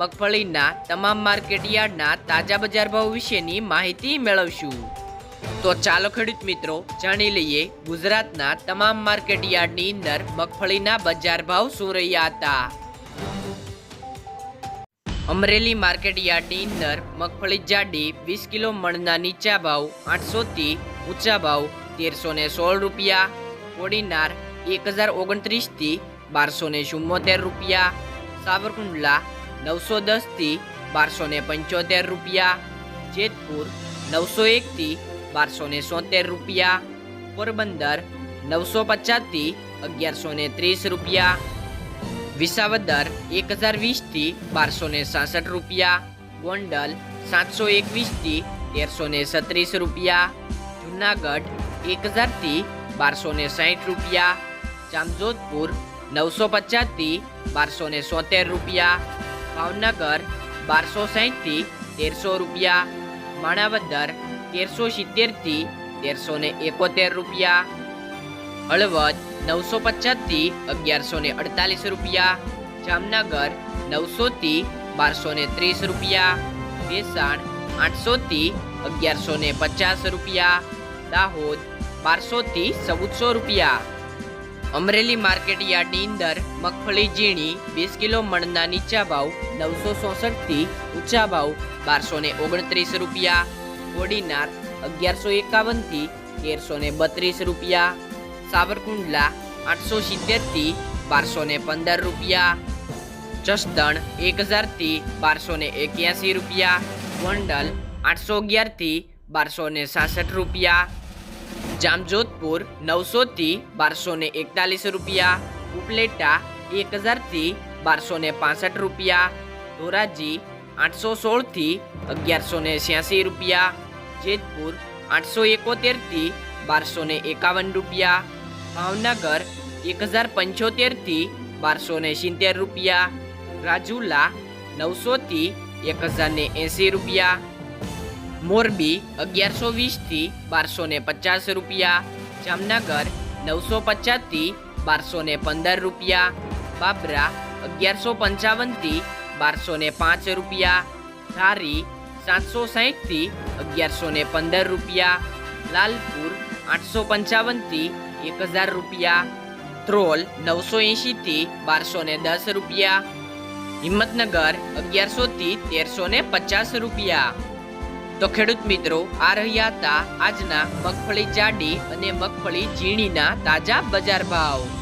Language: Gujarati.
મગફળીના તમામ માર્કેટ યાર્ડના તાજા બજાર ભાવ વિશેની માહિતી મેળવશું. તો ચાલો ખેડૂત મિત્રો, જાણી લઈએ ગુજરાતના તમામ માર્કેટ યાર્ડની અંદર મગફળીના બજાર ભાવ શું રહ્યા હતા. અમરેલી માર્કેટયાર્ડની અંદર મગફળી જાડી વીસ કિલો મણના નીચા ભાવ આઠસોથી ઊંચા ભાવ તેરસો ને સોળ રૂપિયા, કોડીનાર એક હજાર ઓગણત્રીસથી બારસો ને રૂપિયા, સાવરકુંડલા નવસો દસથી બારસો ને પંચોતેર રૂપિયા જેતપુર નવસો એકથી બારસો ને સોતેર રૂપિયા પોરબંદર નવસો પચાસથી અગિયારસો ને ત્રીસ રૂપિયા વિસાવદર એક હજાર વીસથી બારસો ને સાસઠ રૂપિયા ગોંડલ સાતસો એકવીસથી તેરસો ને સત્રીસ રૂપિયા જુનાગઢ એક હજારથી બારસો ને સાઠ રૂપિયા જામજોધપુર નવસો પચાસથી બારસો ને સોતેર રૂપિયા ભાવનગર, બારસો સાહીઠથી તેરસો રૂપિયા. માણાવદર, તેરસો સિત્તેરથી તેરસો ને એકોતેર રૂપિયા. હળવદ, નવસો પચાસથી અગિયારસો ને અડતાલીસ રૂપિયા. જામનગર, નવસોથી બારસો ને ત્રીસ રૂપિયા. ભેસાણ, આઠસોથી અગિયારસો ને પચાસ રૂપિયા. દાહોદ, બારસોથી ચૌદસો રૂપિયા. અમરેલી માર્કેટ યાર્ડની અંદર મગફળી ઝીણી, વીસ કિલો મણના નીચા ભાવ, નવસો ચોસઠથી ઊંચા ભાવ, બારસો ને ઓગણત્રીસ રૂપિયા. ઓડીનાર અગિયારસો એકાવનથી તેરસો ને બત્રીસ રૂપિયા. સાવરકુંડલા, આઠસો સિત્તેરથી બારસો ને પંદર રૂપિયા. જસદણ, એક હજારથી બારસો ને એક્યાસી રૂપિયા. ગોંડલ આઠસો અગિયારથી બારસો ને સાસઠ રૂપિયા. જામજોધપુર નવસોથી બારસો ને એકતાલીસ રૂપિયા, ઉપલેટા એક હજારથી બારસો ને પાસઠ રૂપિયા, ધોરાજી આઠસો સોળથી અગિયારસો ને છ્યાસી રૂપિયા, જેતપુર આઠસો એકોતેરથી બારસો ને એકાવન રૂપિયા, ભાવનગર એક હજાર પંચોતેરથી બારસો ને સિત્તેર રૂપિયા, રાજુલા નવસોથી એક હજાર ને એંસી રૂપિયા, મોરબી અગિયારસો વીસથી બારસો ને પચાસ રૂપિયા જામનગર નવસો પચાસથી બારસો ને પંદર રૂપિયા. બાબરા અગિયારસો પંચાવનથી બારસો ને પાંચ રૂપિયા. ધારી સાતસો સાહીઠથી અગિયારસો ને પંદર રૂપિયા. લાલપુર આઠસો પંચાવનથી એક હજાર રૂપિયા. ત્રોલ નવસો એંશીથી બારસો ને દસ રૂપિયા. હિંમતનગર અગિયારસોથી તેરસો ને પચાસ રૂપિયા. તો ખેડૂત મિત્રો, આ રહ્યા હતા આજના મગફળી જાડી અને મગફળી ઝીણીના તાજા બજાર ભાવ.